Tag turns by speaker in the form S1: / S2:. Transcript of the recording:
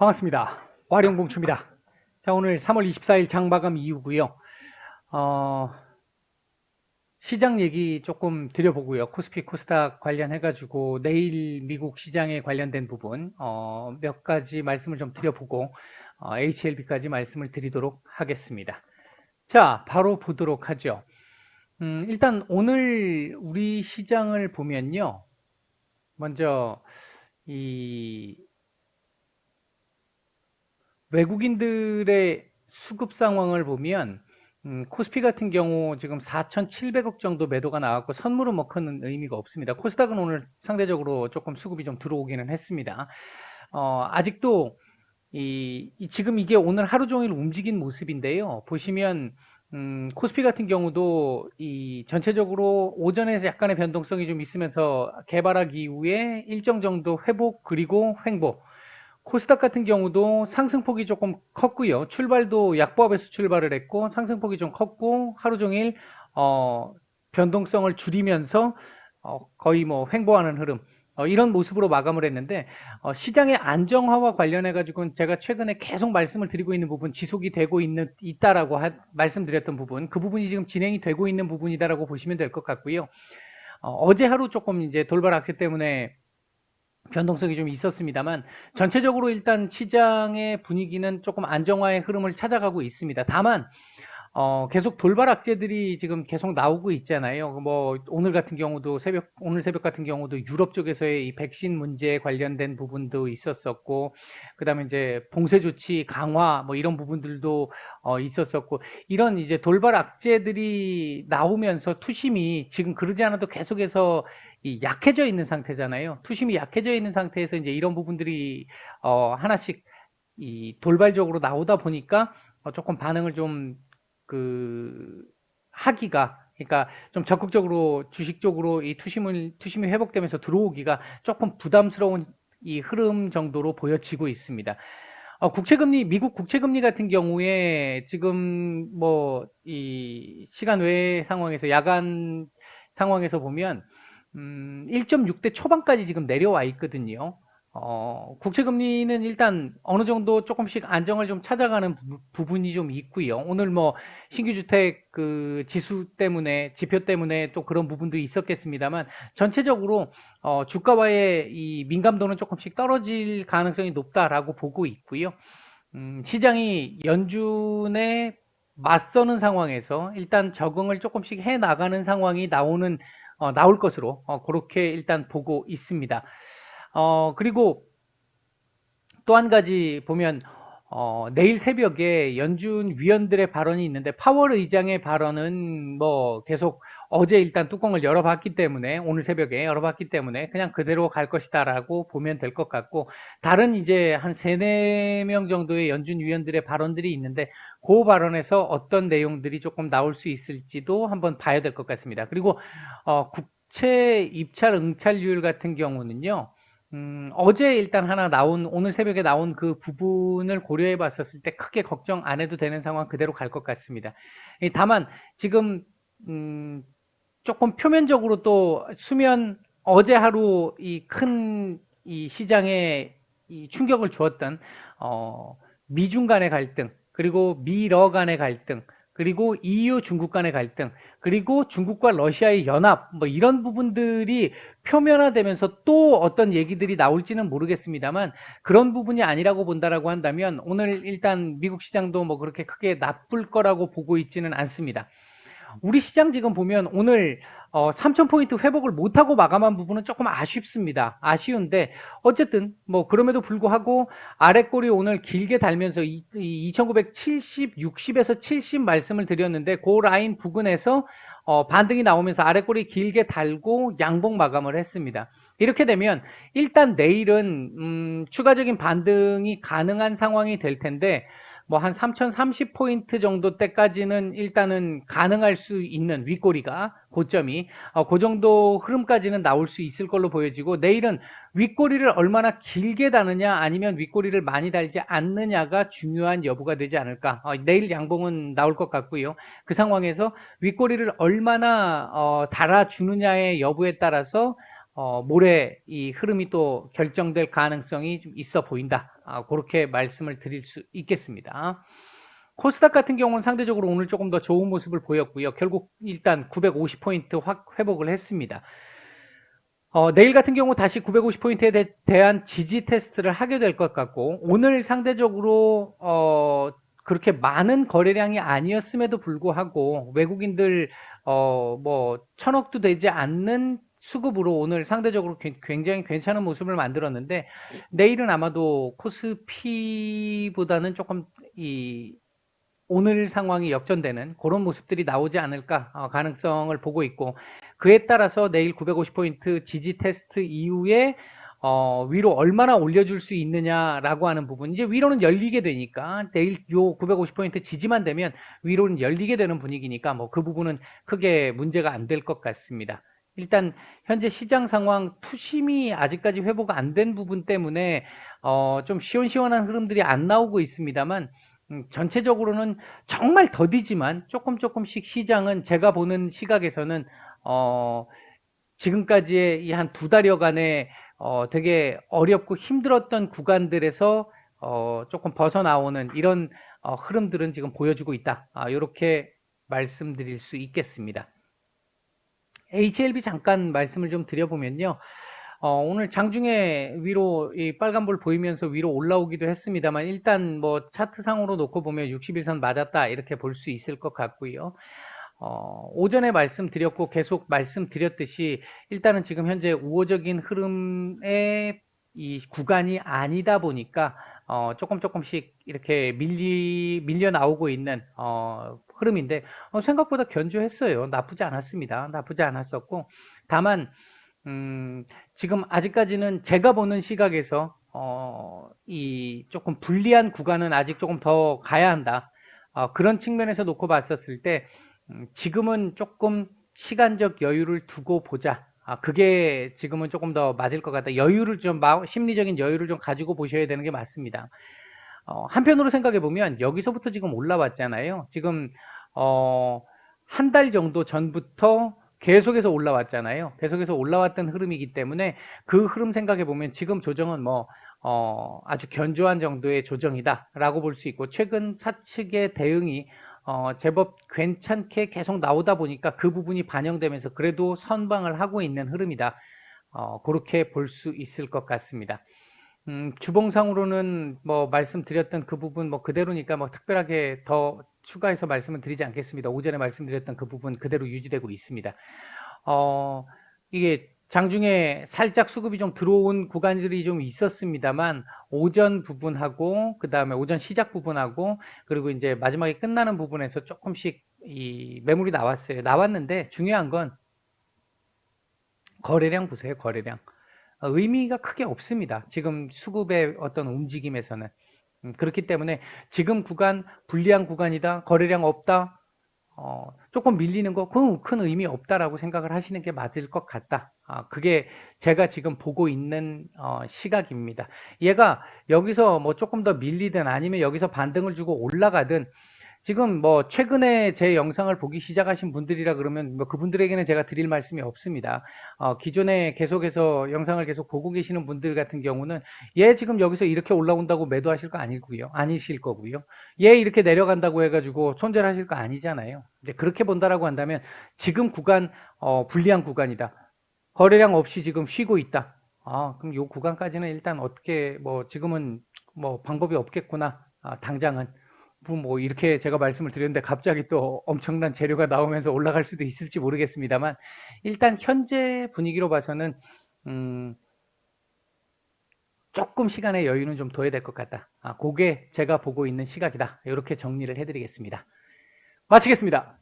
S1: 반갑습니다. 와룡봉추입니다. 자, 오늘 3월 24일 장마감 이후고요. 어, 시장 얘기 조금 드려보고요. 코스피, 코스닥 관련해가지고 내일 미국 시장에 관련된 부분 어, 몇 가지 말씀을 좀 드려보고 어, HLB까지 말씀을 드리도록 하겠습니다. 자, 바로 보도록 하죠. 음, 일단 오늘 우리 시장을 보면요. 먼저 이 외국인들의 수급 상황을 보면 음, 코스피 같은 경우 지금 4,700억 정도 매도가 나왔고 선물은 뭐 큰 의미가 없습니다. 코스닥은 오늘 상대적으로 조금 수급이 좀 들어오기는 했습니다. 어, 아직도 이, 이 지금 이게 오늘 하루 종일 움직인 모습인데요. 보시면 음, 코스피 같은 경우도 이 전체적으로 오전에 약간의 변동성이 좀 있으면서 개발하기 이후에 일정 정도 회복 그리고 횡보 코스닥 같은 경우도 상승폭이 조금 컸고요. 출발도 약보합에서 출발을 했고 상승폭이 좀 컸고 하루 종일 어, 변동성을 줄이면서 어, 거의 뭐 횡보하는 흐름 어, 이런 모습으로 마감을 했는데 어, 시장의 안정화와 관련해 가지고는 제가 최근에 계속 말씀을 드리고 있는 부분 지속이 되고 있는 있다라고 하, 말씀드렸던 부분 그 부분이 지금 진행이 되고 있는 부분이다라고 보시면 될 것 같고요. 어, 어제 하루 조금 이제 돌발 악세 때문에 변동성이 좀 있었습니다만 전체적으로 일단 시장의 분위기는 조금 안정화의 흐름을 찾아가고 있습니다. 다만 어, 계속 돌발 악재들이 지금 계속 나오고 있잖아요. 뭐 오늘 같은 경우도 새벽 오늘 새벽 같은 경우도 유럽 쪽에서의 이 백신 문제에 관련된 부분도 있었었고 그다음에 이제 봉쇄 조치 강화 뭐 이런 부분들도 어, 있었었고 이런 이제 돌발 악재들이 나오면서 투심이 지금 그러지 않아도 계속해서 이 약해져 있는 상태잖아요. 투심이 약해져 있는 상태에서 이제 이런 부분들이 어, 하나씩 이 돌발적으로 나오다 보니까 어, 조금 반응을 좀 그 하기가 그러니까 좀 적극적으로 주식 쪽으로 이 투심을 투심이 회복되면서 들어오기가 조금 부담스러운 이 흐름 정도로 보여지고 있습니다. 어, 국채금리 미국 국채금리 같은 경우에 지금 뭐 이 시간 외 상황에서 야간 상황에서 보면 음, 1.6대 초반까지 지금 내려와 있거든요. 어, 국채 금리는 일단 어느 정도 조금씩 안정을 좀 찾아가는 부, 분이 좀 있고요. 오늘 뭐 신규 주택 그 지수 때문에 지표 때문에 또 그런 부분도 있었겠습니다만 전체적으로 어, 주가와의 이 민감도는 조금씩 떨어질 가능성이 높다라고 보고 있고요. 음, 시장이 연준에 맞서는 상황에서 일단 적응을 조금씩 해 나가는 상황이 나오는 어, 나올 것으로 어, 그렇게 일단 보고 있습니다. 어, 그리고 또 한 가지 보면 어, 내일 새벽에 연준 위원들의 발언이 있는데 파월 의장의 발언은 뭐 계속 어제 일단 뚜껑을 열어봤기 때문에 오늘 새벽에 열어봤기 때문에 그냥 그대로 갈 것이다라고 보면 될 것 같고 다른 이제 한 세네 명 정도의 연준 위원들의 발언들이 있는데 그 발언에서 어떤 내용들이 조금 나올 수 있을지도 한번 봐야 될 것 같습니다. 그리고 어, 국채 입찰 응찰률 같은 경우는요. 음, 어제 일단 하나 나온, 오늘 새벽에 나온 그 부분을 고려해 봤었을 때 크게 걱정 안 해도 되는 상황 그대로 갈 것 같습니다. 다만, 지금, 음, 조금 표면적으로 또 수면, 어제 하루 이 큰이 시장에 이 충격을 주었던, 어, 미중 간의 갈등, 그리고 미러 간의 갈등, 그리고 EU 중국 간의 갈등, 그리고 중국과 러시아의 연합, 뭐 이런 부분들이 표면화되면서 또 어떤 얘기들이 나올지는 모르겠습니다만 그런 부분이 아니라고 본다라고 한다면 오늘 일단 미국 시장도 뭐 그렇게 크게 나쁠 거라고 보고 있지는 않습니다. 우리 시장 지금 보면 오늘 어, 3,000포인트 회복을 못하고 마감한 부분은 조금 아쉽습니다. 아쉬운데, 어쨌든, 뭐, 그럼에도 불구하고, 아래 꼬리 오늘 길게 달면서, 이, 이 2970, 60에서 70 말씀을 드렸는데, 그 라인 부근에서, 어, 반등이 나오면서 아래 꼬리 길게 달고 양봉 마감을 했습니다. 이렇게 되면, 일단 내일은, 음, 추가적인 반등이 가능한 상황이 될 텐데, 뭐 한 3030포인트 정도 때까지는 일단은 가능할 수 있는 윗꼬리가 고점이 어, 그 정도 흐름까지는 나올 수 있을 걸로 보여지고 내일은 윗꼬리를 얼마나 길게 다느냐 아니면 윗꼬리를 많이 달지 않느냐가 중요한 여부가 되지 않을까. 어, 내일 양봉은 나올 것 같고요. 그 상황에서 윗꼬리를 얼마나 어, 달아주느냐의 여부에 따라서 어, 모레 이 흐름이 또 결정될 가능성이 좀 있어 보인다. 아, 그렇게 말씀을 드릴 수 있겠습니다. 코스닥 같은 경우는 상대적으로 오늘 조금 더 좋은 모습을 보였고요. 결국 일단 950포인트 확 회복을 했습니다. 어, 내일 같은 경우 다시 950포인트에 대, 대한 지지 테스트를 하게 될 것 같고 오늘 상대적으로 어, 그렇게 많은 거래량이 아니었음에도 불구하고 외국인들 어, 뭐 천억도 되지 않는 수급으로 오늘 상대적으로 굉장히 괜찮은 모습을 만들었는데 내일은 아마도 코스피보다는 조금 이 오늘 상황이 역전되는 그런 모습들이 나오지 않을까 어, 가능성을 보고 있고 그에 따라서 내일 950포인트 지지 테스트 이후에 어, 위로 얼마나 올려줄 수 있느냐라고 하는 부분. 이제 위로는 열리게 되니까 내일 요 950포인트 지지만 되면 위로는 열리게 되는 분위기니까 뭐 그 부분은 크게 문제가 안 될 것 같습니다. 일단 현재 시장 상황 투심이 아직까지 회복 안 된 부분 때문에 어, 좀 시원시원한 흐름들이 안 나오고 있습니다만 음, 전체적으로는 정말 더디지만 조금 조금씩 시장은 제가 보는 시각에서는 어, 지금까지의 이 한 두 달여간의 어, 되게 어렵고 힘들었던 구간들에서 어, 조금 벗어나오는 이런 어, 흐름들은 지금 보여주고 있다. 아, 이렇게 말씀드릴 수 있겠습니다. HLB 잠깐 말씀을 좀 드려보면요. 어, 오늘 장중에 위로 이 빨간불 보이면서 위로 올라오기도 했습니다만 일단 뭐 차트상으로 놓고 보면 61선 맞았다 이렇게 볼 수 있을 것 같고요. 어, 오전에 말씀드렸고 계속 말씀드렸듯이 일단은 지금 현재 우호적인 흐름의 이 구간이 아니다 보니까 어, 조금 조금씩 이렇게 밀리 밀려 나오고 있는 어, 흐름인데 어, 생각보다 견조했어요. 나쁘지 않았습니다. 나쁘지 않았었고 다만 음, 지금 아직까지는 제가 보는 시각에서 어, 이 조금 불리한 구간은 아직 조금 더 가야 한다. 어, 그런 측면에서 놓고 봤었을 때 음, 지금은 조금 시간적 여유를 두고 보자. 아, 그게 지금은 조금 더 맞을 것 같다. 여유를 좀, 심리적인 여유를 좀 가지고 보셔야 되는 게 맞습니다. 어, 한편으로 생각해 보면 여기서부터 지금 올라왔잖아요. 지금, 어, 한 달 정도 전부터 계속해서 올라왔잖아요. 계속해서 올라왔던 흐름이기 때문에 그 흐름 생각해 보면 지금 조정은 뭐, 어, 아주 견조한 정도의 조정이다라고 볼 수 있고 최근 사측의 대응이 어, 제법 괜찮게 계속 나오다 보니까 그 부분이 반영되면서 그래도 선방을 하고 있는 흐름이다. 어, 그렇게 볼 수 있을 것 같습니다. 음, 주봉상으로는 뭐 말씀드렸던 그 부분 뭐 그대로니까 뭐 특별하게 더 추가해서 말씀을 드리지 않겠습니다. 오전에 말씀드렸던 그 부분 그대로 유지되고 있습니다. 어, 이게 장중에 살짝 수급이 좀 들어온 구간들이 좀 있었습니다만 오전 부분하고 그 다음에 오전 시작 부분하고 그리고 이제 마지막에 끝나는 부분에서 조금씩 이 매물이 나왔어요. 나왔는데 중요한 건 거래량 보세요. 거래량 의미가 크게 없습니다. 지금 수급의 어떤 움직임에서는 음, 그렇기 때문에 지금 구간 불리한 구간이다. 거래량 없다. 어, 조금 밀리는 거, 그큰 의미 없다라고 생각을 하시는 게 맞을 것 같다. 아, 그게 제가 지금 보고 있는 어, 시각입니다. 얘가 여기서 뭐 조금 더 밀리든 아니면 여기서 반등을 주고 올라가든 지금 뭐 최근에 제 영상을 보기 시작하신 분들이라 그러면 뭐 그분들에게는 제가 드릴 말씀이 없습니다. 어, 기존에 계속해서 영상을 계속 보고 계시는 분들 같은 경우는 얘 지금 여기서 이렇게 올라온다고 매도하실 거 아니고요. 아니실 거고요. 얘 이렇게 내려간다고 해가지고 손절하실 거 아니잖아요. 이제 그렇게 본다라고 한다면 지금 구간 어, 불리한 구간이다. 거래량 없이 지금 쉬고 있다. 아, 그럼 요 구간까지는 일단 어떻게 뭐 지금은 뭐 방법이 없겠구나. 아, 당장은. 뭐 이렇게 제가 말씀을 드렸는데 갑자기 또 엄청난 재료가 나오면서 올라갈 수도 있을지 모르겠습니다만 일단 현재 분위기로 봐서는 음 조금 시간의 여유는 좀 둬야 될 것 같다. 아, 그게 제가 보고 있는 시각이다. 이렇게 정리를 해드리겠습니다. 마치겠습니다.